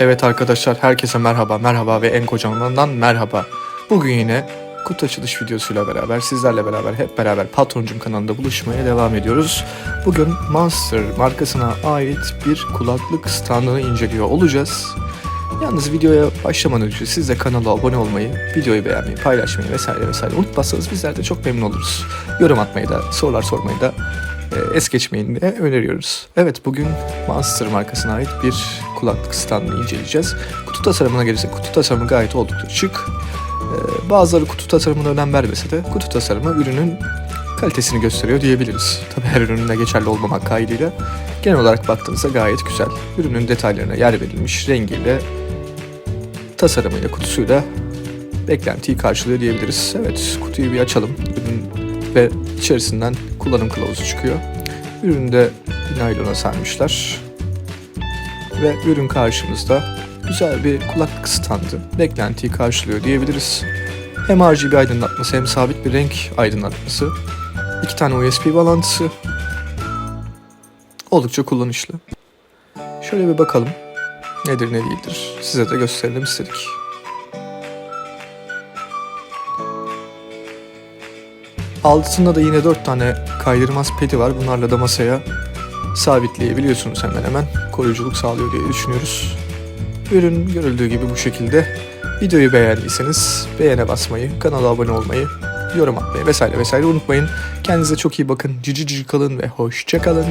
Evet arkadaşlar herkese merhaba merhaba ve en kocamandan merhaba. Bugün yine kutu açılış videosuyla beraber sizlerle beraber hep beraber Patroncum kanalında buluşmaya devam ediyoruz. Bugün Monster markasına ait bir kulaklık standını inceliyor olacağız. Yalnız videoya başlamadan önce siz de kanala abone olmayı, videoyu beğenmeyi, paylaşmayı vesaire vesaire unutmazsanız bizler de çok memnun oluruz. Yorum atmayı da, sorular sormayı da es geçmeyin diye öneriyoruz. Evet bugün Monster markasına ait bir kulaklık standını inceleyeceğiz. Kutu tasarımına gelirsek kutu tasarımı gayet oldukça şık. E, bazıları kutu tasarımına önem vermese de kutu tasarımı ürünün kalitesini gösteriyor diyebiliriz. Tabii her ürününe geçerli olmamak kaydıyla. Genel olarak baktığınızda gayet güzel. Ürünün detaylarına yer verilmiş rengiyle, tasarımıyla, kutusuyla beklentiyi karşılıyor diyebiliriz. Evet, kutuyu bir açalım. Ürün ve içerisinden kullanım kılavuzu çıkıyor. Ürünü de naylona sarmışlar. Ve ürün karşımızda güzel bir kulaklık standı. Beklentiyi karşılıyor diyebiliriz. Hem RGB aydınlatması hem sabit bir renk aydınlatması. İki tane USB bağlantısı. Oldukça kullanışlı. Şöyle bir bakalım. Nedir ne değildir. Size de gösterelim istedik. Altında da yine 4 tane kaydırmaz pedi var. Bunlarla da masaya sabitleyebiliyorsunuz hemen hemen. Koruyuculuk sağlıyor diye düşünüyoruz. Ürün görüldüğü gibi bu şekilde. Videoyu beğendiyseniz beğene basmayı, kanala abone olmayı, yorum atmayı vesaire vesaire unutmayın. Kendinize çok iyi bakın. Cici cici kalın ve hoşça kalın.